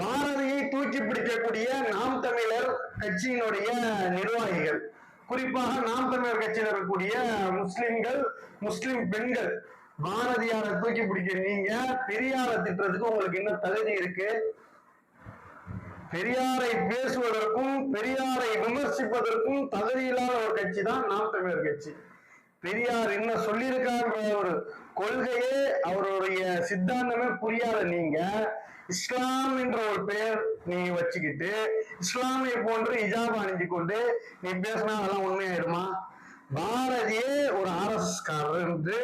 பாரதியை தூக்கி பிடிக்கக்கூடிய நாம் தமிழர் கட்சியினுடைய நிர்வாகிகள். குறிப்பாக நாம் தமிழர் கட்சியில் இருக்கக்கூடிய முஸ்லிம்கள் முஸ்லிம் பெண்கள். பாரதியாரை தூக்கி பிடிக்க நீங்க பெரியார திட்டுறதுக்கு உங்களுக்கு என்ன தகுதி இருக்கு? பெரியாரை பேசுவதற்கும் பெரியாரை விமர்சிப்பதற்கும் தகுதி இல்லாத ஒரு கட்சி தான் நாம் தமிழர் கட்சி. பெரியார் என்ன சொல்லியிருக்கான்ற ஒரு கொள்கையே அவருடைய சித்தாந்தமே புரியாத நீங்க இஸ்லாம் என்ற ஒரு பெயர் நீ வச்சுக்கிட்டு இஸ்லாமிய போன்று இஜாப் அணிஞ்சு கொண்டு நீ பேசினா அதெல்லாம் உண்மையாயிடுமா? பாரதியே ஒரு ஆர்எஸ்எஸ்காரர் என்று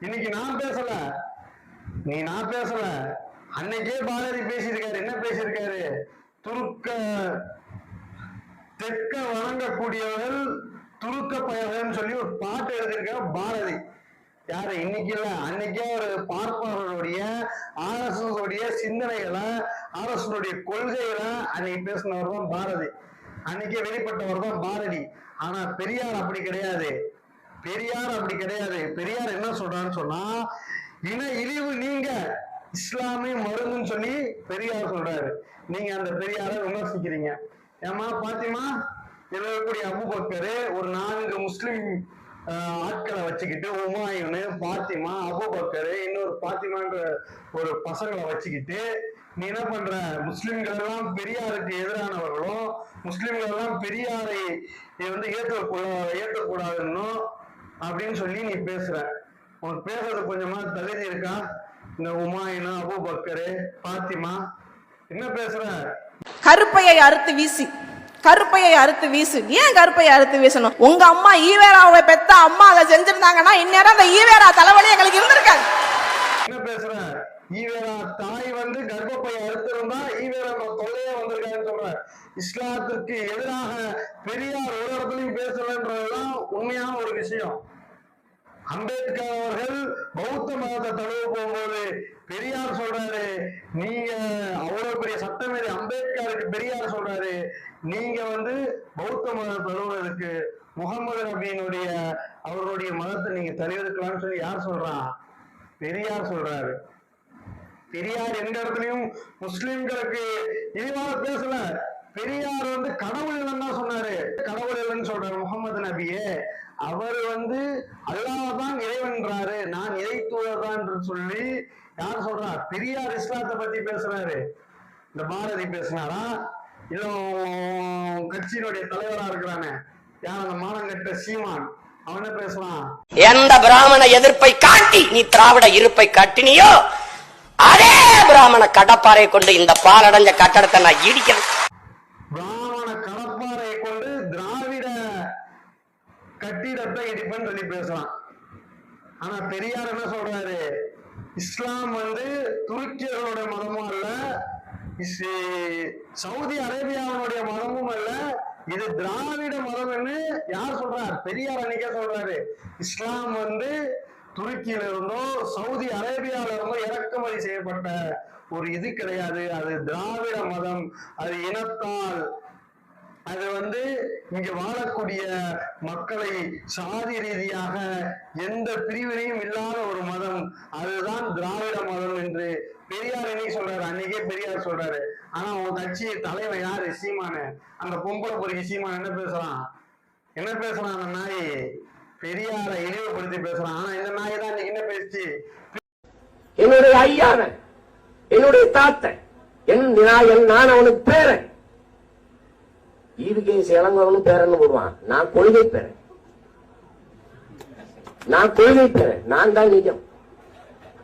இன்னைக்கு நான் பேசல. நீ நான் பேசல. அன்னைக்கே பாரதி பேசியிருக்காரு. என்ன பேசியிருக்காரு? துருக்க தெற்க வணங்கக்கூடியவர்கள் துருக்க பயவர்கள் சொல்லி ஒரு பாட்டு எழுதியிருக்க பாரதி. யாரு? இன்னைக்கு இல்ல அன்னைக்கே ஒரு பார்ப்பவர்களுடைய ஆர்எஸ்எஸ் சிந்தனைகளை ஆர்எஸ் கொள்கைகளை அன்னைக்கு பேசினவர் தான் பாரதி. அன்னைக்கே வெளிப்பட்டவர் தான் பாரதி. ஆனா பெரியார் அப்படி கிடையாது. பெரியார் அப்படி கிடையாது. பெரியார் என்ன சொல்றான்னு சொன்னா இன இழிவு நீங்க இஸ்லாமிய மருந்துன்னு சொல்லி பெரியார் சொல்றாரு. நீங்க அந்த பெரியார விமர்சிக்கிறீங்க. ஏமா பாத்திமா எழுதக்கூடிய அபுபக்கரு ஒரு நான்கு முஸ்லிம் ஆட்களை வச்சுக்கிட்டு உமாயுனு பாத்திமா அபுபக்கரு இன்னொரு பாத்திமான்ற ஒரு பசங்களை வச்சுக்கிட்டு நீ என்ன பண்ற? முஸ்லிம்கள் எல்லாம் பெரியாருக்கு எதிரானவர்களும் முஸ்லிம்கள் எல்லாம் பெரியாரை வந்து ஏற்றக்கூடா ஏற்றக்கூடாதுன்னு அப்படின்னு சொல்லி நீ பேசுற. உனக்கு பேசுறது கொஞ்சமா தகுதி இருக்கா? இந்த உமாயினா அபுபக்கரு பாத்திமா என்ன பேசுற? கருப்பையை அறுத்து வீசி. கருப்பையை அறுத்து வீசு. ஏன் கருப்பையை அறுத்து வீசணும்? உங்க அம்மா ஈவேராவை பெத்த அம்மா அதை செஞ்சிருந்தாங்கன்னா இந்நேரம் அந்த ஈவேரா தலைவலி எங்களுக்கு இருந்திருக்காது. என்ன பேசுறேன்? ஈவேரா தாய் வந்து கர்ப்பப்பை அறுத்திருந்தா ஈவேரா தொல்லையே வந்திருக்காருன்னு சொல்றேன். இஸ்லாத்திற்கு எதிராக பெரியார் ஒரு இடத்துலையும் பேசலன்றதுதான் உண்மையான ஒரு விஷயம். அம்பேத்கர் அவர்கள் பௌத்த மதத்தை தழுவ போகும்போது பெரியார் சொல்றாரு நீங்க அவ்வளவு பெரிய சட்டமேதை அம்பேத்கருக்கு பெரியார் சொல்றாரு நீங்க வந்து பௌத்த மத தழுவுறதுக்கு முகமது நபியினுடைய அவருடைய மதத்தை நீங்க தழுவிருக்கலாம்னு சொல்லி யார் சொல்றான் பெரியார் சொல்றாரு. பெரியார் எந்த இடத்துலயும் முஸ்லிம்களுக்கு இழிவாக பேசல. பெரியார் வந்து கடவுள் இல்லைன்னு தான் சொன்னாரு. கடவுள் இல்லைன்னு சொல்றாரு முகமது நபியே. அவர் வந்து அல்லாஹ் தான் இறைவன்றாரு நான் இறை தூதர்தான் சொல்லி யார் சொல்றா பெரியார் இஸ்லாத்தை பத்தி பேசுறாரு. இந்த பாரதி பேசினாரா? இல்ல கட்சியினுடைய தலைவரா இருக்கிறானே. யார் அந்த மானங்கட்ட சீமான்? அவன பேசலாம் எந்த பிராமண எதிர்ப்பை காட்டி நீ திராவிட இருப்பை காட்டினியோ? அதே பிராமண கடப்பாறை கொண்டு இந்த பாலடைஞ்ச கட்டடத்தை நான் இடிக்கிறேன் பிராமண கடப்பாறையை கொண்டு திராவிட கட்டிடத்தை இடிப்பேன்னு சொல்லி பேசலாம் ஆனா பெரியார் என்ன சொல்றாரு? இஸ்லாம் வந்து துருக்கியர்களோட மதமும் அல்ல சவுதி அரேபியாவினுடைய மதமும் அல்ல இது திராவிட மதம்னு யார் சொல்றார்? பெரியார் அன்னைக்கே சொல்றாரு. இஸ்லாம் வந்து துருக்கியில இருந்தோ சவுதி அரேபியால இருந்தோ இறக்குமதி செய்யப்பட்ட ஒரு இது கிடையாது. அது திராவிட மதம். அது இனத்தால் அது வந்து இங்க வாழக்கூடிய மக்களை சாதி ரீதியாக எந்த பிரிவினையும் இல்லாத ஒரு மதம். அதுதான் திராவிட மதம் என்று பெரியார் என்னை சொல்றாரு. அன்னைக்கே பெரியார் சொல்றாரு. ஆனா உன் கட்சி தலைவன் யாரு? சீமானு. அந்த பொம்பளை பொறுக்கி சீமான் என்ன பேசுறான்? என்ன பேசுறான் அந்த நாய்? பெரியாரை இழிவுபடுத்தி பேசுறான். ஆனா இந்த நாய் தான் இன்னைக்கு என்ன பேசுச்சு? என்னுடைய ஐயாவன் என்னுடைய தாத்தன் என் நான் என் நான் அவனுக்கு பேரன். ஈவிகே சேலங்கவனும் பேரன்னு போடுவான். நான் கொள்கை பேரன். நான் கொள்கை பேரன். நான் தான் நிஜம்.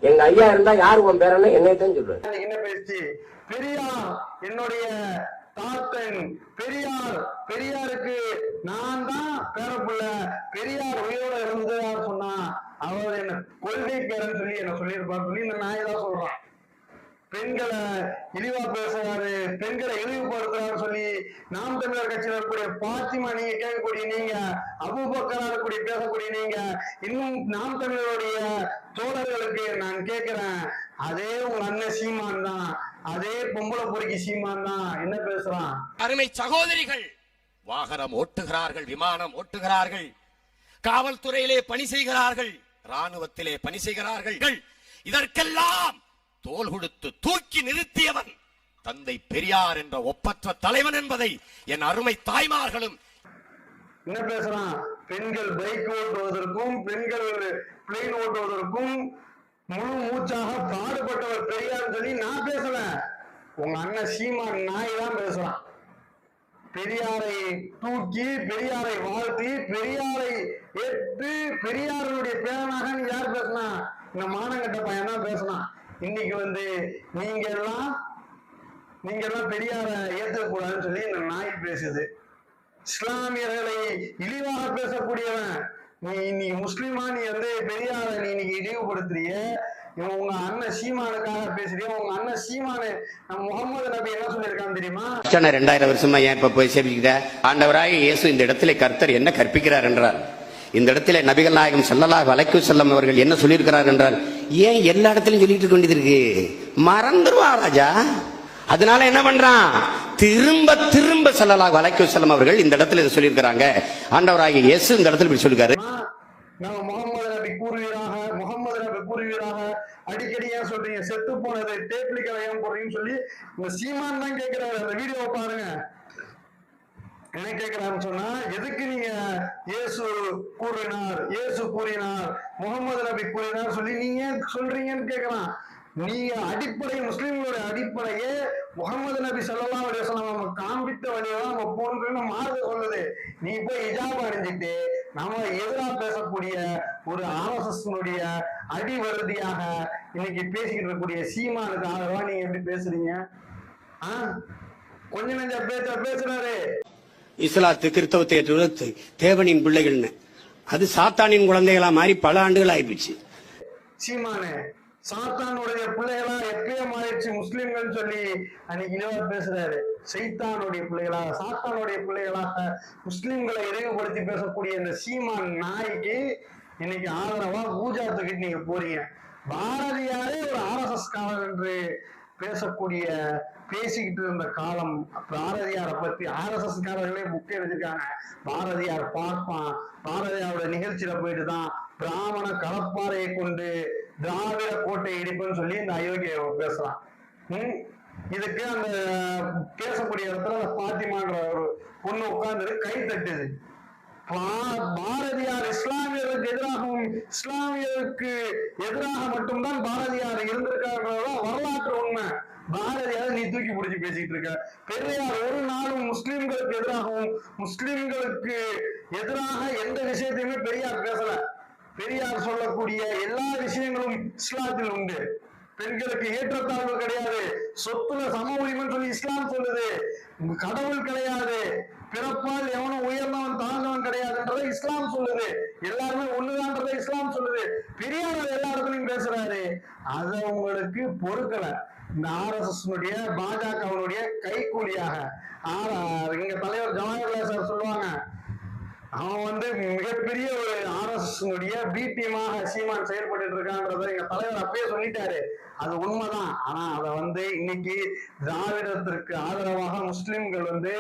எங்க ஐயா இருந்தா யாரு உன் பேரன்னு என்னை தான் சொல்லுவேன் என்ன பேச்சு? பெரியார் என்னுடைய தாத்தன். பெரியார் பெரியாருக்கு நான் தான் பேரப்புள்ள பெரியார் உயிரோட இருந்ததா சொன்னா அவர் என்ன கொள்கை பேரன் சொல்லி என்ன சொல்லியிருப்பார். சொல்லி இந்த நாய் தான் சொல்றான். பெண்களை இழிவா பேசுறாரு பெண்களை இழிவுபடுத்துறாரு சொல்லி நாம் தமிழர் கட்சியில் இருக்கக்கூடிய பாத்திமா நீங்க கேட்கக்கூடிய நீங்க அபுபக்கரா இருக்கக்கூடிய பேசக்கூடிய நீங்க இன்னும் நாம் தமிழருடைய தோழர்களுக்கு நான் கேட்கிறேன் அதே உங்க அண்ணன் சீமான் தான் அதே பொம்பளை பொறுக்கி சீமான் தான் என்ன பேசுறான்? அருமை சகோதரிகள் வாகனம் ஓட்டுகிறார்கள் விமானம் ஓட்டுகிறார்கள் காவல்துறையிலே பணி செய்கிறார்கள் ராணுவத்திலே பணி செய்கிறார்கள் இதற்கெல்லாம் தோல் கொடுத்து தூக்கி நிறுத்தியவன். தந்தை பெரியார் என்ற ஒப்பற்ற தலைவன் என்பதை என் அருமை தாய்மார்களும் என்ன பேசுறான்? பெண்கள் பைக் ஓட்டுவதற்கும் பெண்கள் பிளேன் ஓட்டுவதற்கும் முழு மூச்சாக பாடுபட்டவர் பெரியார் சொல்லி நான் பேசல உங்க அண்ணன் சீமான் நாய் தான் பேசுறான். பெரியாரை தூக்கி பெரியாரை வாழ்த்தி பெரியாரை ஏற்று பெரியாருடைய பேரனாக நீ யார் பேசினா? இந்த மானங்கட்ட பையன் தான் பேசினான். இன்னைக்கு வந்து நீங்க எல்லாம் நீங்க எல்லாம் பெரியார ஏற்றக்கூடாதுன்னு சொல்லி இந்த நாய் பேசுது. இஸ்லாமியர்களை இழிவாக பேசக்கூடியவன் நீ இன்னைக்கு முஸ்லிமா நீ வந்து பெரியார நீ இன்னைக்கு இழிவுபடுத்துறிய. இவன் உங்க அண்ணன் சீமானுக்காக பேசுறிய. உங்க அண்ணன் சீமானு நம்ம முகமது நபி என்ன சொல்லியிருக்கான் தெரியுமா? கிறிஸ்டியனை ரெண்டாயிரம் வருஷமா ஏன் இப்ப போய் சேமிக்கிற ஆண்டவராக இயேசு இந்த இடத்துல கர்த்தர் என்ன கற்பிக்கிறார் என்றார். இந்த இடத்துல நபிகள் நாயகம் செல்லலாக வலைக்கு செல்லம் அவர்கள் என்ன சொல்லியிருக்கிறார் என்றால் ஏன் எல்லா இடத்துலையும் சொல்லிட்டு இருக்க வேண்டியது இருக்கு? மறந்துருவா ராஜா. அதனால என்ன பண்றான்? திரும்ப திரும்ப செல்லலாக வலைக்கு செல்லம் அவர்கள் இந்த இடத்துல இதை சொல்லியிருக்கிறாங்க. ஆண்டவராகிய இயேசு இந்த இடத்துல இப்படி சொல்லிருக்காரு நம்ம முகமது நபி கூறுவீராக முகமது நபி கூறுவீராக. அடிக்கடி ஏன் சொல்றீங்க? செத்து போனதை டேப்லிக்கலை ஏன் போடுறீங்கன்னு சொல்லி சீமான் தான் கேட்கிறாரு. அந்த வீடியோவை பாருங்க. என்ன கேட்கிறான்னு சொன்னா எதுக்கு நீங்க இயேசு கூறினார்? இயேசு கூறினார் முகமது நபி கூறினார் சொல்லி நீங்க சொல்றீங்கன்னு கேட்கிறான் நீங்க அடிப்படை முஸ்லிம்களுடைய அடிப்படையே முகமது நபி சொல்லலாம் அலைஹி நம்ம காண்பித்த வழியெல்லாம் நம்ம போன்றன்னு மார்க்க சொல்லுது. நீ போய் இஜாப் அடைஞ்சிட்டு நம்ம எதிராக பேசக்கூடிய ஒரு ஆர்எஸ்எஸ் அடிவருதியாக இன்னைக்கு பேசிக்கிட்டு இருக்கக்கூடிய சீமானுக்கு ஆதரவா நீங்க எப்படி பேசுறீங்க? ஆ? கொஞ்ச நெஞ்ச பேச பேசுறாரு. இஸ்லாத்து கிறிஸ்தவத்தை ஏற்றுவது தேவனின் பிள்ளைகள்னு அது சாத்தானின் குழந்தைகளா மாறி பல ஆண்டுகள் ஆயிடுச்சு சீமானு சாத்தானுடைய பிள்ளைகளா எப்பயோ மாறிடுச்சு முஸ்லிம்கள் சொல்லி அன்னைக்கு இனவா பேசுறாரு. சைத்தானுடைய பிள்ளைகளா சாத்தானுடைய பிள்ளைகளாக முஸ்லிம்களை இழிவுபடுத்தி பேசக்கூடிய இந்த சீமான் நாய்க்கு இன்னைக்கு ஆதரவா பூஜா தூக்கிட்டு நீங்க போறீங்க. பாரதியாரே ஒரு ஆர்எஸ்எஸ் காரர் என்று பேசக்கூடிய பேசிக்கிட்டு இருந்த காலம் பாரதியாரை பத்தி ஆர்எஸ்எஸ்காரர்களே காரர்களே புக் பாரதியார் பார்ப்பான் பாரதியாரோட நிகழ்ச்சியில போயிட்டு தான் பிராமண கலப்பாறையை கொண்டு திராவிட கோட்டை இடிப்புன்னு சொல்லி இந்த அயோக்கிய பேசுறான் ம்? இதுக்கு அந்த பேசக்கூடிய இடத்துல அந்த பாத்திமான்ற ஒரு பொண்ணு உட்கார்ந்து கை தட்டுது. பாரதியார் இஸ்லாமியர்களுக்கு எதிராகவும் இஸ்லாமியருக்கு எதிராக மட்டும்தான் பாரதியார் இருந்திருக்காருன்றதுதான் வரலாற்று உண்மை. பாரதியார் நீ தூக்கி பிடிச்சி பேசிட்டு இருக்க. பெரியார் ஒரு நாளும் முஸ்லிம்களுக்கு எதிராகவும் முஸ்லிம்களுக்கு எதிராக எந்த விஷயத்தையுமே பெரியார் பேசல. பெரியார் சொல்லக்கூடிய எல்லா விஷயங்களும் இஸ்லாத்தில் உண்டு. பெண்களுக்கு ஏற்றத்தாழ்வு கிடையாது. சொத்துல சம உரிமைன்னு சொல்லி இஸ்லாம் சொல்லுது. கடவுள் கிடையாது. பிறப்பால் எவனும் உயர்ந்தவன் தாழ்ந்தவன் கிடையாதுன்றதை இஸ்லாம் சொல்லுது. எல்லாருமே ஒண்ணுதான்றதை இஸ்லாம் சொல்லுது. பெரியவர் எல்லா இடத்துலயும் பேசுறாரு. அது உங்களுக்கு பொறுக்கல. இந்த ஆர்எஸ்எஸ் பாஜகவனுடைய கைக்கூலியாக. ஆர் எங்க தலைவர் ஜவஹர்லால் சார் சொல்லுவாங்க. அவன் வந்து மிகப்பெரிய ஒரு ஆர்எஸ்எஸ் பிபிஎமாக சீமான் செயல்பட்டு இருக்கான்றத எங்க தலைவர் அப்பயே சொல்லிட்டாரு. அது உண்மைதான். ஆனா அதை வந்து இன்னைக்கு திராவிடத்திற்கு ஆதரவாக முஸ்லிம்கள் வந்து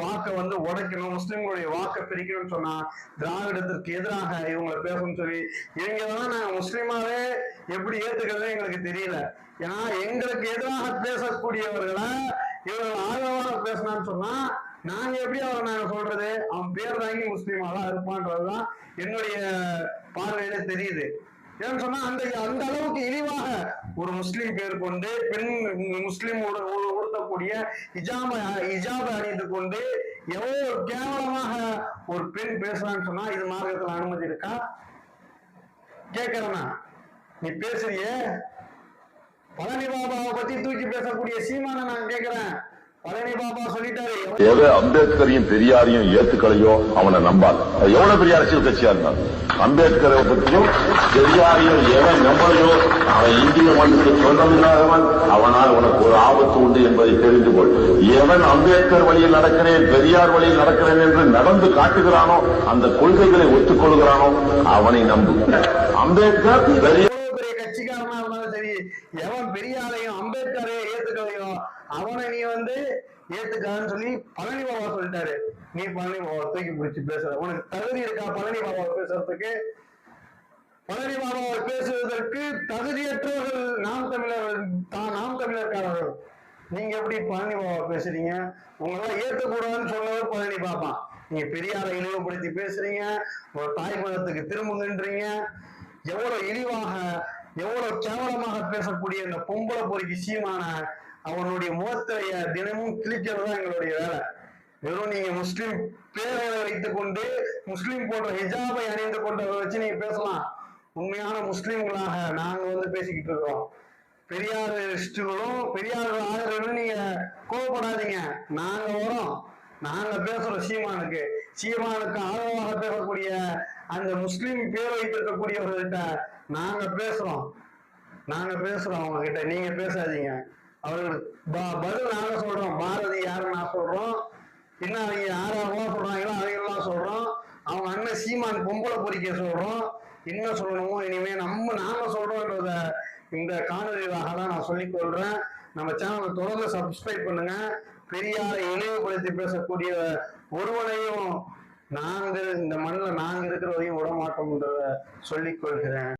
வாக்கை வந்து உடைக்கணும் முஸ்லிம்களுடைய வாக்கை பிரிக்கணும்னு சொன்னா திராவிடத்திற்கு எதிராக இவங்களை பேசணும்னு சொல்லி இவங்க தான் நாங்க முஸ்லீமாவே எப்படி ஏத்துக்கிறதே எங்களுக்கு தெரியல. ஏன்னா எங்களுக்கு எதிராக பேசக்கூடியவர்களை இவர்கள் ஆதரவாக பேசினான்னு சொன்னா நாங்க எப்படி அவரை நாங்க சொல்றது? அவன் பேர் தாங்கி முஸ்லீமா தான் இருப்பான்றதுதான் என்னுடைய பார்வையில தெரியுது. ஏன்னு சொன்னா அந்த அந்த அளவுக்கு இழிவாக ஒரு முஸ்லீம் பேர் கொண்டு பெண் முஸ்லீம் உடுத்தக்கூடிய இஜாம இஜாபை அணிந்து கொண்டு எவ்வளவு கேவலமாக ஒரு பெண் பேசுறான்னு சொன்னா இது மார்க்கத்துல அனுமதி இருக்கா? கேக்குறேனா நீ பேசுறிய. பழனி பாபாவை பத்தி தூக்கி பேசக்கூடிய சீமான நான் கேக்குறேன். எவ அம்பேத்கரையும் பெரியாரையும் ஏத்துக்கலையோ அவனை நம்பாது. எவ்வளவு பெரிய அரசியல் கட்சியா இருந்தாலும். அம்பேத்கரை பற்றியும் பெரியாரையும் எவன் நம்பலையோ அவன் இந்திய மண்ணுக்கு சொந்தமில்லாதவன். அவனால் உனக்கு ஒரு ஆபத்து உண்டு என்பதை தெரிந்து கொள். எவன் அம்பேத்கர் வழியில் நடக்கிறேன் பெரியார் வழியில் நடக்கிறேன் என்று நடந்து காட்டுகிறானோ அந்த கொள்கைகளை ஒத்துக்கொள்கிறானோ அவனை நம்பு. அம்பேத்கர் பெரிய கட்சிக்காரனா இருந்தாலும் சரி எவன் பெரியாரையும் அம்பேத்கரையும் ஏத்துக்கலையோ அவனை நீ வந்து ஏத்துக்கான்னு சொல்லி பழனி பாபா சொல்லிட்டாரு. நீ பழனி பாபா தூக்கி பிடிச்சி பேசுற. உனக்கு தகுதி இருக்கா பழனி பாபா பேசுறதுக்கு? பழனி பாபாவை பேசுவதற்கு தகுதியற்றவர்கள் நாம் தமிழர் தான் நாம் தமிழர்காரர்கள். நீங்க எப்படி பழனி பாபா பேசுறீங்க? உங்களாம் ஏற்கக்கூடாதுன்னு சொன்னது பழனி பாப்பா நீங்க பெரியாரை இழிவுபடுத்தி பேசுறீங்க. ஒரு தாய் மதத்துக்கு திரும்புங்கன்றீங்க. எவ்வளவு இழிவாக எவ்வளவு கேவலமாக பேசக்கூடிய இந்த பொம்பளை பொறுக்கி சீமான அவனுடைய முகத்தை தினமும் கிழிக்கிறது தான் எங்களுடைய வேலை. வெறும் நீங்க முஸ்லீம் பேரவை வைத்துக் கொண்டு முஸ்லீம் போன்ற ஹிஜாபை அணிந்து கொண்டதை வச்சு நீங்க பேசலாம். உண்மையான முஸ்லீம்களாக நாங்க வந்து பேசிக்கிட்டு இருக்கிறோம். பெரியாரிஸ்டுகளும் பெரியார்கள் ஆதரவு நீங்க கோவப்படாதீங்க. நாங்க வரோம். நாங்க பேசுறோம் சீமானுக்கு. சீமானுக்கு ஆதரவாக பேசக்கூடிய அந்த முஸ்லீம் பேர் வைத்திருக்கக்கூடியவர்கள்ட்ட நாங்க பேசுறோம். நாங்க பேசுறோம் அவங்க கிட்ட நீங்க பேசாதீங்க. அவர்கள் ப- பதில் நாங்க சொல்றோம். பாரதி யாரு நான் சொல்றோம். என்ன அவங்க யாரெல்லாம் சொல்றாங்களோ அவங்கெல்லாம் சொல்றோம். அவங்க அண்ணன் சீமான் பொம்பளை பொறிக்க சொல்றோம். என்ன சொல்லணுமோ இனிமே நம்ம நாம சொல்றோன்றத இந்த காணொலிகளாக தான் நான் சொல்லிக் கொள்றேன். நம்ம சேனலை தொடர்ந்து சப்ஸ்கிரைப் பண்ணுங்க. பெரியாரை இழிவுபடுத்தி பேசக்கூடிய ஒருவனையும் நாங்கள் இந்த மண்ணில் நாங்கள் இருக்கிறதையும் விட மாட்டோம்ன்றத சொல்லிக் கொள்கிறேன்.